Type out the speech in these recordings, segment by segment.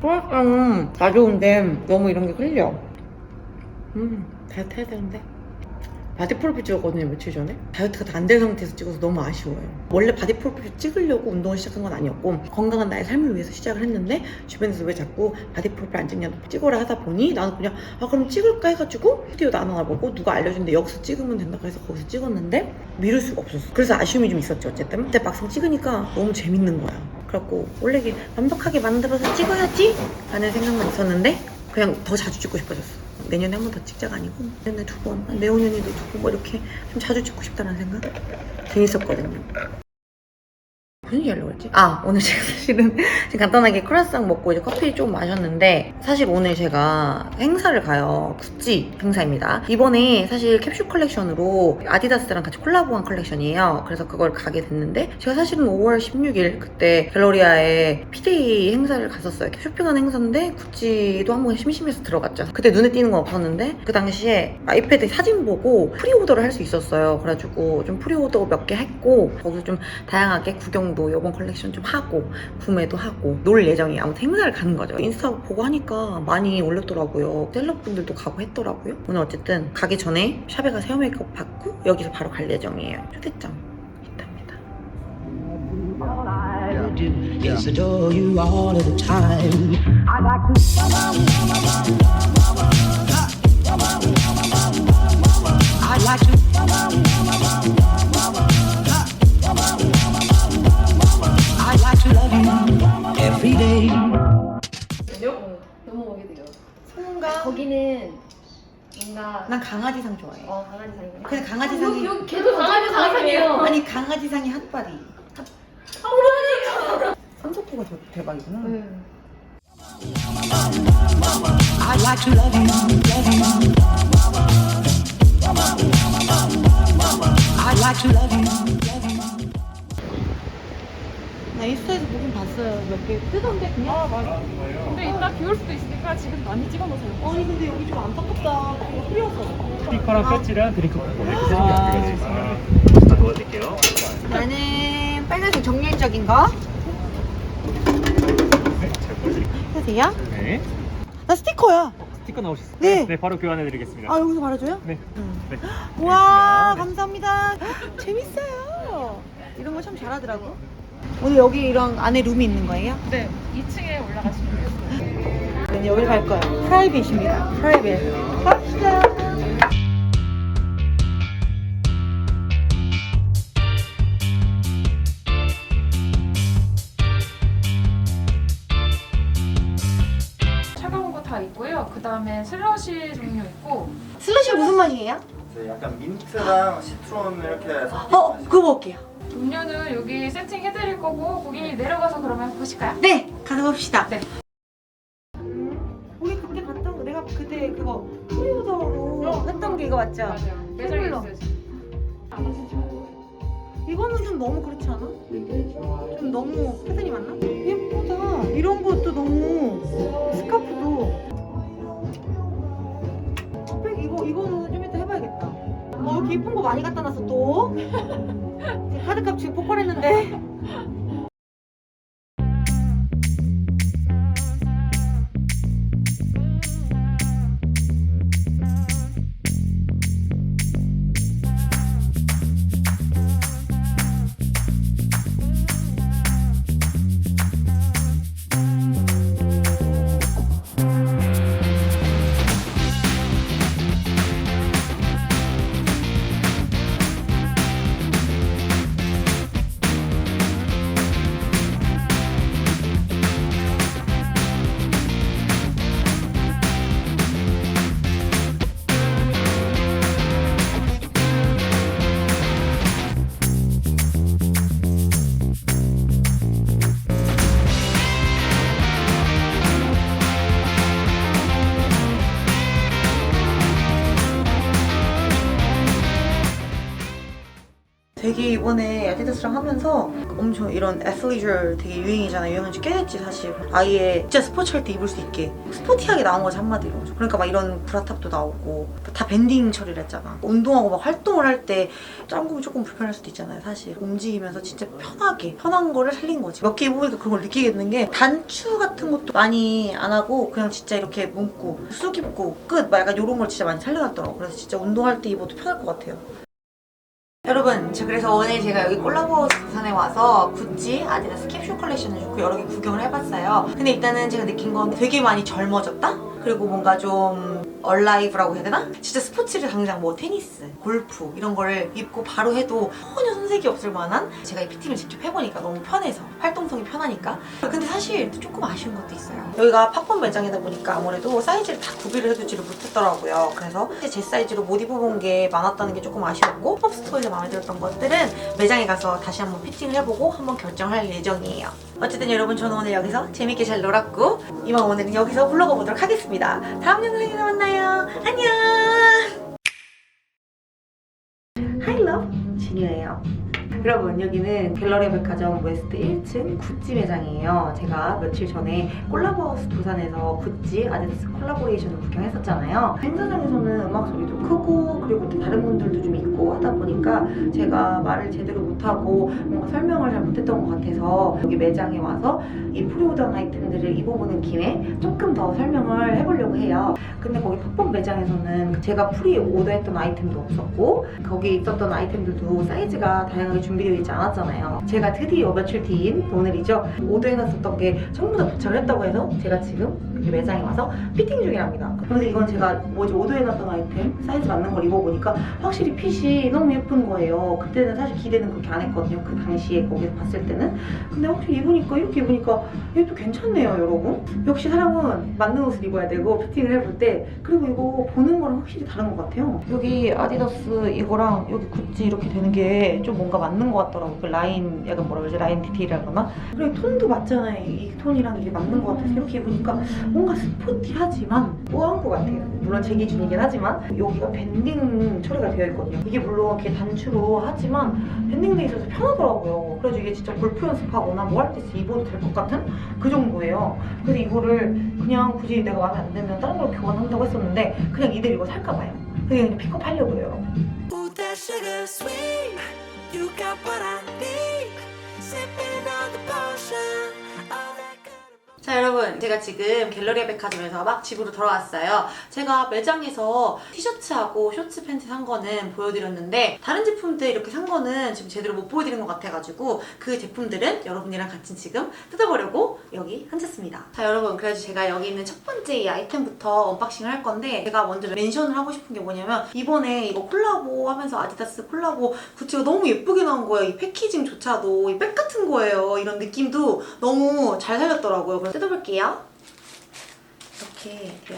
크로아상은 다 좋은데 너무 이런 게 흘려. 음, 다이어트 해야 되는데. 바디 프로필 찍었거든요, 며칠 전에. 다이어트가 다 안 된 상태에서 찍어서 너무 아쉬워요. 원래 바디 프로필 찍으려고 운동을 시작한 건 아니었고, 건강한 나의 삶을 위해서 시작을 했는데, 주변에서 왜 자꾸 바디 프로필 안 찍냐고 찍으라 하다 보니, 나는 그냥, 아, 그럼 찍을까 해가지고, 스튜디오 나눠 보고, 누가 알려준데 여기서 찍으면 된다고 해서 거기서 찍었는데, 미룰 수가 없었어. 그래서 아쉬움이 좀 있었죠, 어쨌든. 근데 막상 찍으니까 너무 재밌는 거야. 그래갖고, 원래 이게 완벽하게 만들어서 찍어야지? 라는 생각만 있었는데, 그냥 더 자주 찍고 싶어졌어. 내년에 한 번 더 찍자가 아니고 내년에 두 번, 내후년에도 두 번, 뭐 이렇게 좀 자주 찍고 싶다는 생각? 재밌었거든요. 무슨 얘기 하려고 했지? 아, 오늘 제가 사실은 지금 간단하게 크로아상 먹고 이제 커피 좀 마셨는데 사실 오늘 제가 행사를 가요. 구찌 행사입니다. 이번에 사실 캡슐 컬렉션으로 아디다스랑 같이 콜라보한 컬렉션이에요. 그래서 그걸 가게 됐는데 제가 사실은 5월 16일 그때 갤러리아에 피데이 행사를 갔었어요. 쇼핑하는 행사인데 구찌도 한번 심심해서 들어갔죠. 그때 눈에 띄는 건 없었는데 그 당시에 아이패드 사진 보고 프리오더를 할 수 있었어요. 그래가지고 좀 프리오더 몇 개 했고 거기서 좀 다양하게 구경도 이번 컬렉션 좀 하고 구매도 하고 놀 예정이에요. 아무튼 행사를 가는 거죠. 인스타 보고 하니까 많이 올렸더라고요. 셀럽분들도 가고 했더라고요. 오늘 어쨌든 가기 전에 샵에 가서 헤어 메이크업 받고 여기서 바로 갈 예정이에요. 초대장 있답니다. I 너무 오게 돼요. 소문가? 거기는 뭔가 난 강아지상 좋아해. 어 강아지 상이네. 그냥 강아지상이 여기 걔도 강아지 상이에요. 아니 강아지상이 핫바디. 아, 산소포가 더 대박이구나. 응. I like to love you, 나 인스타에서 보긴 봤어요. 몇 개 뜨던데 그냥? 아 맞아. 근데 이따 비 올 수도 있으니까 지금 많이 찍어놓으세요. 아니 근데 여기 좀 안타깝다. 너무 흐려서. 스티커랑 배지랑 드링크 쿠폰 이렇게 세개 아. 준비가 되어 있습니다. 다 넣어드릴게요. 나는 빨간색 정열적인 거. 네, 잘 보여드릴게요. 하세요. 네. 나 스티커야. 스티커 나오셨어요? 네. 네, 바로 교환해드리겠습니다. 아 여기서 바로줘요? 네. 네. 와 알겠습니다. 감사합니다. 재밌어요. 이런 거 참 잘하더라고. 오늘 여기 이런 안에 룸이 있는 거예요? 네. 2층에 올라가시면 돼요. 네, 여기 갈 거예요. 프라이빗입니다. 프라이빗. 갑시다. 차가운 거 다 있고요. 그 다음에 슬러시 종류 있고 슬러시 무슨 맛이에요? 네, 약간 민트랑 시트론 이렇게 어, 그거 먹을게요. 음료는 여기 세팅 해드릴 거고 거기 내려가서 그러면 보실까요? 네, 가서 봅시다. 네. 우리 그때 갔던 거, 내가 그때 그거 프리오더로 했던 게 이거 맞죠? 맞아요. 매장에 텀블러. 있어요. 지금. 이거는 좀 너무 그렇지 않아? 좀 너무 패턴이 맞나? 예쁘다. 이런 것도 너무 스카프도. 백 이거 이거는 좀 이따 해봐야겠다. 어 이렇게 예쁜 거 많이 갖다 놨어 또. 카드값 지금 폭발했는데. 이번에 아디다스랑 하면서 엄청 이런 애슬리저 되게 유행이잖아. 유행한 지 꽤 됐지 사실. 아예 진짜 스포츠 할 때 입을 수 있게 스포티하게 나온 거지 한마디로. 그러니까 막 이런 브라탑도 나오고 다 밴딩 처리를 했잖아. 운동하고 막 활동을 할때 짱구면 조금 불편할 수도 있잖아요. 사실 움직이면서 진짜 편하게 편한 거를 살린 거지. 몇 개 입어보니까 그런 걸 느끼겠는 게 단추 같은 것도 많이 안 하고 그냥 진짜 이렇게 묶고 쑥 입고 끝. 막 약간 이런 걸 진짜 많이 살려놨더라고. 그래서 진짜 운동할 때 입어도 편할 것 같아요. 저 그래서 오늘 제가 여기 콜라보 부산에 와서 구찌, 아디다스 캡슐 컬렉션을 좋고 여러 개 구경을 해봤어요. 근데 일단은 제가 느낀 건 되게 많이 젊어졌다? 그리고 뭔가 좀 얼라이브라고 해야 되나? 진짜 스포츠를 당장 뭐 테니스, 골프 이런 거를 입고 바로 해도 전혀 손색이 없을 만한? 제가 이 피팅을 직접 해보니까 너무 편해서 활동성이 편하니까. 근데 사실 조금 아쉬운 것도 있어요. 여기가 팝업 매장이다 보니까 아무래도 사이즈를 다 구비를 해두지를 못했더라고요. 그래서 제 사이즈로 못 입어본 게 많았다는 게 조금 아쉬웠고 팝업 스토어에서 마음에 들었던 것들은 매장에 가서 다시 한번 피팅을 해보고 한번 결정할 예정이에요 어쨌든 여러분 저는 오늘 여기서 재밌게 잘 놀았고 이만 오늘은 여기서 물러가 보도록 하겠습니다. 다음 영상에서 만나요. 안녕! 하이러 진유예요. 여러분 여기는 갤러리 백화점 웨스트 1층 구찌 매장이에요. 제가 며칠 전에 콜라보하우스 부산에서 구찌 아디다스 콜라보레이션을 구경했었잖아요. 행사장에서는 음악 소리도 크고 그리고 또 다른 분들도 좀 있고 하다 보니까 제가 말을 제대로 못하고 뭔가 설명을 잘 못했던 것 같아서 여기 매장에 와서 이 프리오던 아이템들을 입어보는 김에 조금 더 설명을 해보려고 해요. 근데 거기 팝업 매장에서는 제가 프리 오더했던 아이템도 없었고 거기 있었던 아이템들도 사이즈가 다양하게 준비되어 있지 않았잖아요. 제가 드디어 며칠 뒤인 오늘이죠. 오더해놨었던 게 전부 다 도착을 했다고 해서 제가 지금 여기 매장에 와서 피팅 중이랍니다. 근데 이건 제가 뭐지 오더해놨던 아이템 사이즈 맞는 걸 입어보니까 확실히 핏이 너무 예쁜 거예요. 그때는 사실 기대는 그렇게 안 했거든요. 그 당시에 거기서 봤을 때는. 근데 확실히 입으니까 이렇게 입으니까 또 괜찮네요, 여러분. 역시 사람은 맞는 옷을 입어야 되고 피팅을 해볼 때 그리고 이거 보는 거랑 확실히 다른 것 같아요. 여기 아디다스 이거랑 여기 구찌 이렇게 되는 게 좀 뭔가 맞는 것 같더라고. 그 라인 약간 뭐라 그러지? 라인 디테일이라 그러나? 그리고 톤도 맞잖아요. 이 톤이랑 이게 맞는 것 같아서 이렇게 입으니까 뭔가 스포티하지만 뽀한 것 같아요. 물론 제 기준이긴 하지만 여기가 밴딩 처리가 되어 있거든요. 이게 물론 이렇게 단추로 하지만 밴딩돼 있어서 편하더라고요. 그래서 이게 진짜 골프 연습하거나 뭐 할 때 입어도 될 것 같은 그 정도예요. 그래서 이거를 그냥 굳이 내가 마음에 안 들면 다른 걸로 교환한다고 했었는데 그냥 이대로 이거 살까 봐요. 그냥 픽업 하려고요. 자 여러분 제가 지금 갤러리 백화점에서 막 집으로 돌아왔어요. 제가 매장에서 티셔츠하고 쇼츠 팬츠 산 거는 보여드렸는데 다른 제품들 이렇게 산 거는 지금 제대로 못 보여드린 것 같아가지고 그 제품들은 여러분이랑 같이 지금 뜯어보려고 여기 앉았습니다. 자 여러분 그래서 제가 여기 있는 첫 번째 이 아이템부터 언박싱을 할 건데 제가 먼저 멘션을 하고 싶은 게 뭐냐면 이번에 이거 콜라보 하면서 아디다스 콜라보 굿즈가 너무 예쁘게 나온 거예요. 이 패키징조차도 이 백 같은 거예요. 이런 느낌도 너무 잘 살렸더라고요 뜯어볼게요. 이렇게 있고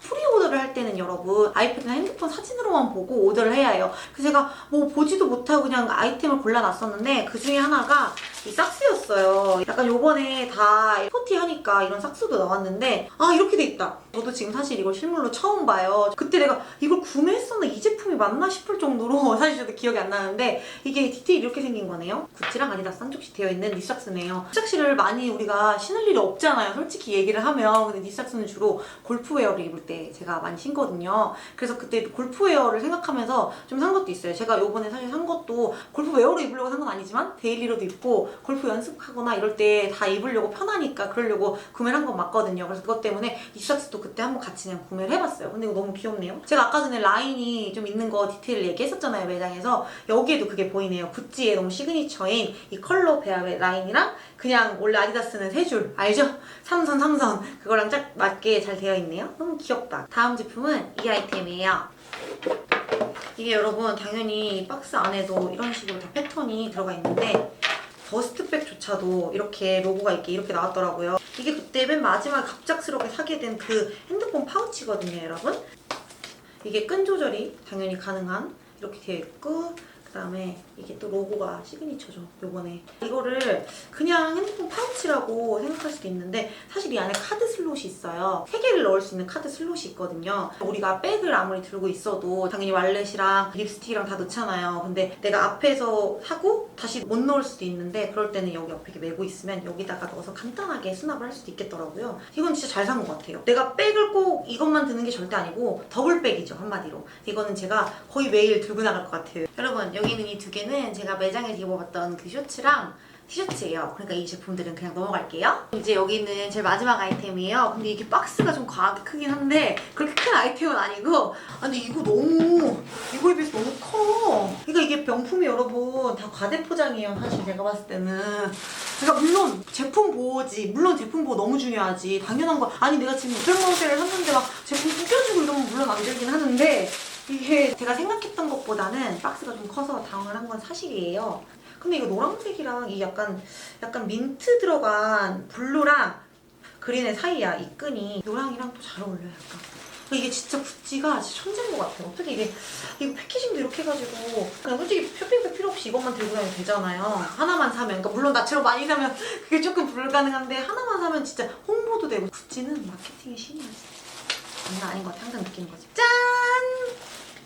프리오더를 할 때는 여러분 아이패드나 핸드폰 사진으로만 보고 오더를 해야 해요. 그래서 제가 뭐 보지도 못하고 그냥 아이템을 골라놨었는데 그 중에 하나가 이 삭스였어요. 약간 요번에 다 스포티 하니까 이런 삭스도 나왔는데 아 이렇게 돼 있다. 저도 지금 사실 이걸 실물로 처음 봐요. 그때 내가 이걸 구매했었나 이 제품이 맞나 싶을 정도로 사실 저도 기억이 안 나는데 이게 디테일이 이렇게 생긴 거네요. 구찌랑 아디다스 한쪽씩 되어 있는 니삭스네요. 니삭스를 많이 우리가 신을 일이 없잖아요. 솔직히 얘기를 하면. 근데 니삭스는 주로 골프웨어를 입을 때 제가 많이 신거든요. 그래서 그때 골프웨어를 생각하면서 좀 산 것도 있어요. 제가 요번에 사실 산 것도 골프웨어로 입으려고 산 건 아니지만 데일리로도 입고 골프 연습하거나 이럴 때 다 입으려고 편하니까 그러려고 구매를 한 건 맞거든요. 그래서 그것 때문에 니삭스도 그때 한번 같이 그냥 구매를 해봤어요. 근데 이거 너무 귀엽네요. 제가 아까 전에 라인이 좀 있는 거 디테일 얘기했었잖아요 매장에서. 여기에도 그게 보이네요. 구찌의 너무 시그니처인 이 컬러 배합의 라인이랑 그냥 원래 아디다스는 세 줄. 알죠? 삼선 삼선. 그거랑 딱 맞게 잘 되어 있네요. 너무 귀엽다. 다음 제품은 이 아이템이에요. 이게 여러분 당연히 박스 안에도 이런 식으로 다 패턴이 들어가 있는데 더스트백조차도 이렇게 로고가 있게 이렇게 나왔더라고요. 이게 그때 맨 마지막에 갑작스럽게 사게 된 그 핸드폰 파우치거든요, 여러분. 이게 끈 조절이 당연히 가능한 이렇게 되어 있고 그 다음에 이 이게 또 로고가 시그니처죠. 요번에 이거를 그냥 핸드폰 파우치라고 생각할 수도 있는데 사실 이 안에 카드 슬롯이 있어요. 세 개를 넣을 수 있는 카드 슬롯이 있거든요. 우리가 백을 아무리 들고 있어도 당연히 wallet이랑 립스틱이랑 다 넣잖아요. 근데 내가 앞에서 하고 다시 못 넣을 수도 있는데 그럴 때는 여기 옆에 메고 있으면 여기다가 넣어서 간단하게 수납을 할 수도 있겠더라고요. 이건 진짜 잘 산 것 같아요. 내가 백을 꼭 이것만 드는 게 절대 아니고 더블백이죠 한마디로. 이거는 제가 거의 매일 들고 나갈 것 같아요. 여러분 여기 있는 이 두 개는 제가 매장에서 입어봤던 그 셔츠랑 티셔츠예요. 그러니까 이 제품들은 그냥 넘어갈게요. 이제 여기 있는 제 마지막 아이템이에요. 근데 이게 박스가 좀 과하게 크긴 한데 그렇게 큰 아이템은 아니고 아, 근데 이거 너무 이거에 비해서 너무 커. 그러니까 이게 명품이 여러분 다 과대 포장이에요. 사실 제가 봤을 때는 제가 물론 제품 보호지 물론 제품 보호 너무 중요하지 당연한 거 아니 내가 지금 600만 원짜리를 샀는데 막 제품 구겨주고 이러면 물론 안 되긴 하는데 이게 제가 생각했던 것보다는 박스가 좀 커서 당황을 한 건 사실이에요. 근데 이거 노란색이랑 이 약간 약간 민트 들어간 블루랑 그린의 사이야 이 끈이 노랑이랑 또 잘 어울려요 약간. 이게 진짜 구찌가 진짜 천재인 것 같아요. 어떻게 이게 이거 패키징도 이렇게 해가지고 그냥 솔직히 쇼핑백 필요 없이 이것만 들고 다니면 되잖아요. 하나만 사면 그러니까 물론 나처럼 많이 사면 그게 조금 불가능한데 하나만 사면 진짜 홍보도 되고 구찌는 마케팅의 신이야 진짜. 장난 아닌 것 같아 항상 느끼는 거지. 짠!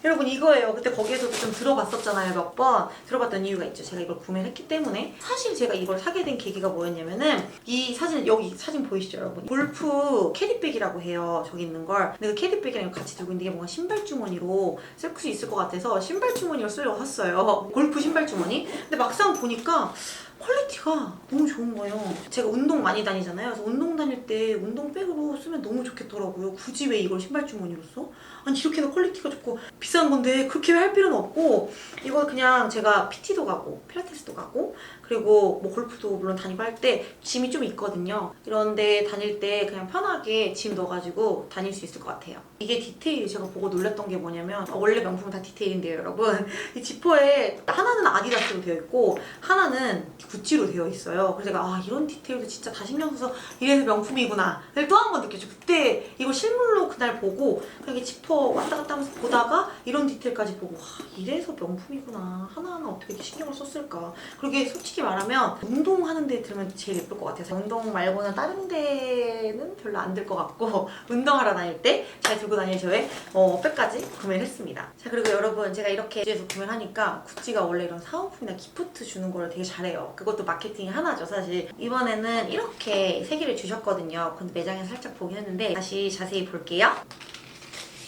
여러분 이거예요. 그때 거기에서도 좀 들어봤었잖아요 몇 번. 들어봤던 이유가 있죠. 제가 이걸 구매를 했기 때문에. 사실 제가 이걸 사게 된 계기가 뭐였냐면은 이 사진 여기 사진 보이시죠 여러분? 골프 캐리백이라고 해요. 저기 있는 걸. 근데 그 캐리백이랑 같이 들고 있는 게 뭔가 신발 주머니로 쓸 수 있을 것 같아서 신발 주머니로 쓰려고 샀어요. 골프 신발 주머니. 근데 막상 보니까 퀄리티가 너무 좋은 거예요. 제가 운동 많이 다니잖아요. 그래서 운동 다닐 때 운동백으로 쓰면 너무 좋겠더라고요. 굳이 왜 이걸 신발 주머니로 써? 아니 이렇게나 퀄리티가 좋고 비싼 건데 그렇게 할 필요는 없고 이거 그냥 제가 PT도 가고 필라테스도 가고 그리고 뭐 골프도 물론 다니고 할 때 짐이 좀 있거든요. 이런데 다닐 때 그냥 편하게 짐 넣어가지고 다닐 수 있을 것 같아요. 이게 디테일이 제가 보고 놀랐던 게 뭐냐면 어, 원래 명품은 다 디테일인데요, 여러분. 이 지퍼에 하나는 아디다스로 되어 있고 하나는 구찌로 되어 있어요. 그래서 제가 아 이런 디테일도 진짜 다 신경 써서 이래서 명품이구나를 또 한 번 느꼈죠. 그때 이거 실물로 그날 보고 이게 지퍼 왔다 갔다 하면서 보다가 이런 디테일까지 보고 와 이래서 명품이구나 하나하나 어떻게 이렇게 신경을 썼을까. 이게 솔직히 말하면 운동하는 데 들으면 제일 예쁠 것 같아요. 운동 말고는 다른 데는 별로 안 들 것 같고 운동하러 다닐 때 잘 들고 다닐 저의 어, 백까지 구매를 했습니다. 자 그리고 여러분 제가 이렇게 구찌에서 구매를 하니까 구찌가 원래 이런 사은품이나 기프트 주는 거를 되게 잘해요. 그것도 마케팅의 하나죠 사실. 이번에는 이렇게 세 개를 주셨거든요. 근데 매장에서 살짝 보긴 했는데 다시 자세히 볼게요.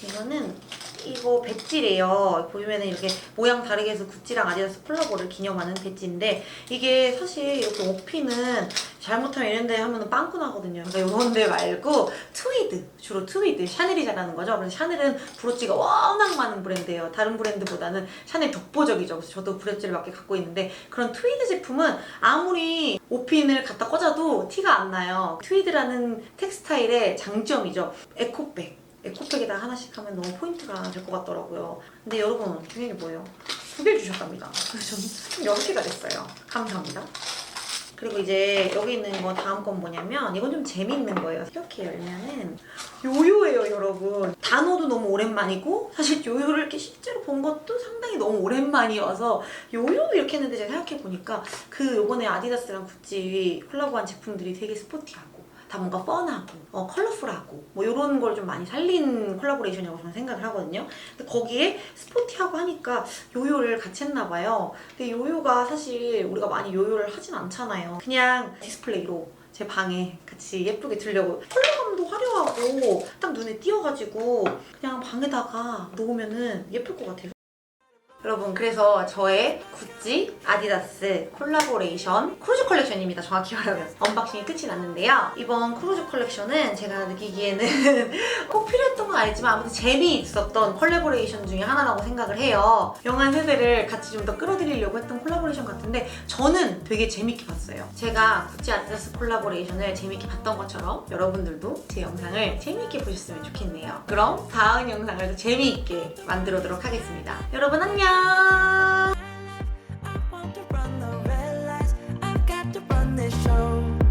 이거는 이거 배지래요. 보면은 이렇게 모양 다르게 해서 구찌랑 아디다스 콜라보를 기념하는 배지인데 이게 사실 이렇게 오피는 잘못하면 이런 데 하면은 빵꾸 나거든요. 그러니까 이런 데 말고 트위드, 주로 트위드, 샤넬이 잘하는 거죠. 그래서 샤넬은 브로치가 워낙 많은 브랜드예요. 다른 브랜드보다는 샤넬 독보적이죠. 그래서 저도 브로치를 몇 개 갖고 있는데 그런 트위드 제품은 아무리 오핀을 갖다 꽂아도 티가 안 나요. 트위드라는 텍스타일의 장점이죠. 에코백. 에코백에다 하나씩 하면 너무 포인트가 될 것 같더라고요. 근데 여러분 중요한 게 뭐예요? 두 개 주셨답니다. 그래서 저는 여섯 개가 됐어요. 감사합니다. 그리고 이제 여기 있는 거 다음 건 뭐냐면 이건 좀 재밌는 거예요. 이렇게 열면은 요요예요, 여러분. 단어도 너무 오랜만이고 사실 요요를 이렇게 실제로 본 것도 상당히 너무 오랜만이어서 요요 이렇게 했는데 제가 생각해 보니까 그 요번에 아디다스랑 구찌 콜라보한 제품들이 되게 스포티하고 다 뭔가 뻔하고 어, 컬러풀하고 뭐 이런 걸 좀 많이 살린 콜라보레이션이라고 저는 생각을 하거든요. 근데 거기에 스포티하고 하니까 요요를 같이 했나 봐요. 근데 요요가 사실 우리가 많이 요요를 하진 않잖아요. 그냥 디스플레이로 제 방에 같이 예쁘게 두려고 컬러감도 화려하고 딱 눈에 띄어가지고 그냥 방에다가 놓으면은 예쁠 것 같아요. 여러분 그래서 저의 구찌, 아디다스 콜라보레이션 크루즈 컬렉션입니다. 정확히 말하면 언박싱이 끝이 났는데요. 이번 크루즈 컬렉션은 제가 느끼기에는 꼭 필요했던 건 아니지만 아무튼 재미있었던 콜라보레이션 중에 하나라고 생각을 해요. 영화 세대를 같이 좀 더 끌어들이려고 했던 콜라보레이션 같은데 저는 되게 재밌게 봤어요. 제가 구찌 아디다스 콜라보레이션을 재밌게 봤던 것처럼 여러분들도 제 영상을 재밌게 보셨으면 좋겠네요. 그럼 다음 영상을 더 재미있게 만들어도록 하겠습니다. 여러분 i've got to run this show.